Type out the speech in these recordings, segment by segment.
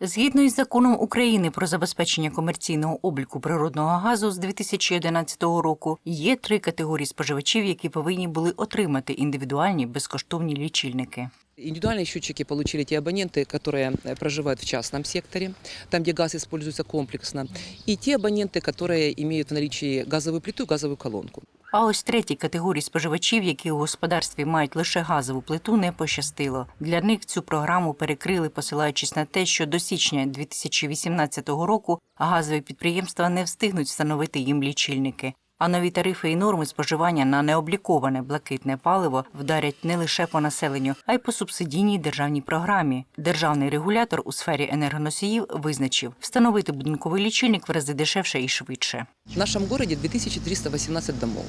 Згідно із законом України про забезпечення комерційного обліку природного газу з 2011 року є три категорії споживачів, які повинні були отримати індивідуальні безкоштовні лічильники. Индивидуальные счетчики получили те абоненты, которые э, проживают в частном секторе, там, где газ используется комплексно, и те абоненты, которые имеют в наличии газовую плиту и газовую колонку. А ось третій категорії споживачів, які у господарстві мають лише газову плиту, не пощастило. Для них цю програму перекрили, посилаючись на те, що до січня 2018 року газові підприємства не встигнуть встановити їм лічильники. А нові тарифи і норми споживання на необліковане блакитне паливо вдарять не лише по населенню, а й по субсидійній державній програмі. Державний регулятор у сфері енергоносіїв визначив встановити будинковий лічильник в рази дешевше і швидше. В нашем городе 2318 домов,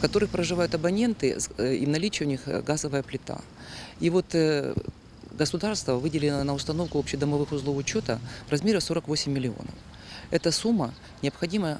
в которых проживают абоненты, с- э, и в наличии у них э, газовая плита. И вот э, государство выделило на установку общедомовых узлов учета в размере 48 миллионов. Эта сумма необходима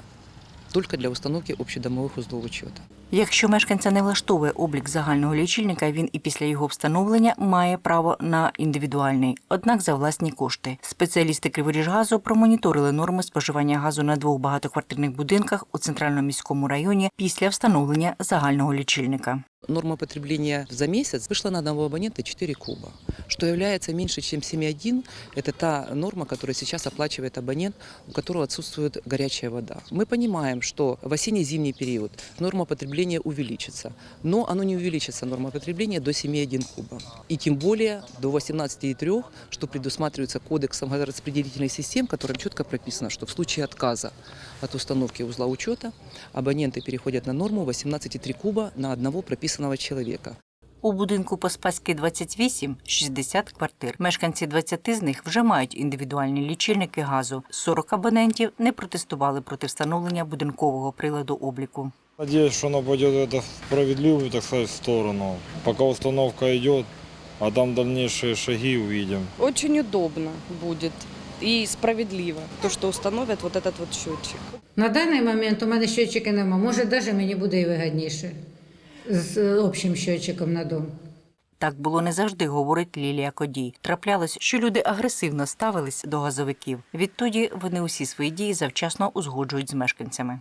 только для установки общедомовых узлов учета. Якщо мешканця не влаштовує облік загального лічильника, він і після його встановлення має право на індивідуальний, однак за власні кошти. Спеціалісти Криворіжгазу промоніторили норми споживання газу на двох багатоквартирних будинках у центральному міському районі після встановлення загального лічильника. Норма потребления за месяц вышла на одного абонента 4 куба, что является меньше, чем 7,1. Это та норма, которую сейчас оплачивает абонент, у которого отсутствует горячая вода. Мы понимаем, что в осенне-зимний период норма потребления увеличится, но оно не увеличится, норма потребления, до 7,1 куба. И тем более до 18,3, что предусматривается кодексом распределительных систем, которым четко прописано, что в случае отказа от установки узла учета абоненты переходят на норму 18,3 куба на одного прописанного человека. У будинку по Спаській 28 – 60 квартир. Мешканці 20 з них вже мають індивідуальні лічильники газу. 40 абонентів не протестували проти встановлення будинкового приладу обліку. Надеюсь, что она пойдет это в справедливую, так сказать, сторону. Пока установка идет, а там дальнейшие шаги увидим. Очень удобно будет и справедливо, то, что установят вот этот вот счетчик. На даний момент у мене щотчика нема. Може, навіть мені буде і вигідніше з общим щочиком на дом. Так було не завжди, говорить Лілія Кодій. Траплялось, що люди агресивно ставились до газовиків. Відтоді вони усі свої дії завчасно узгоджують з мешканцями.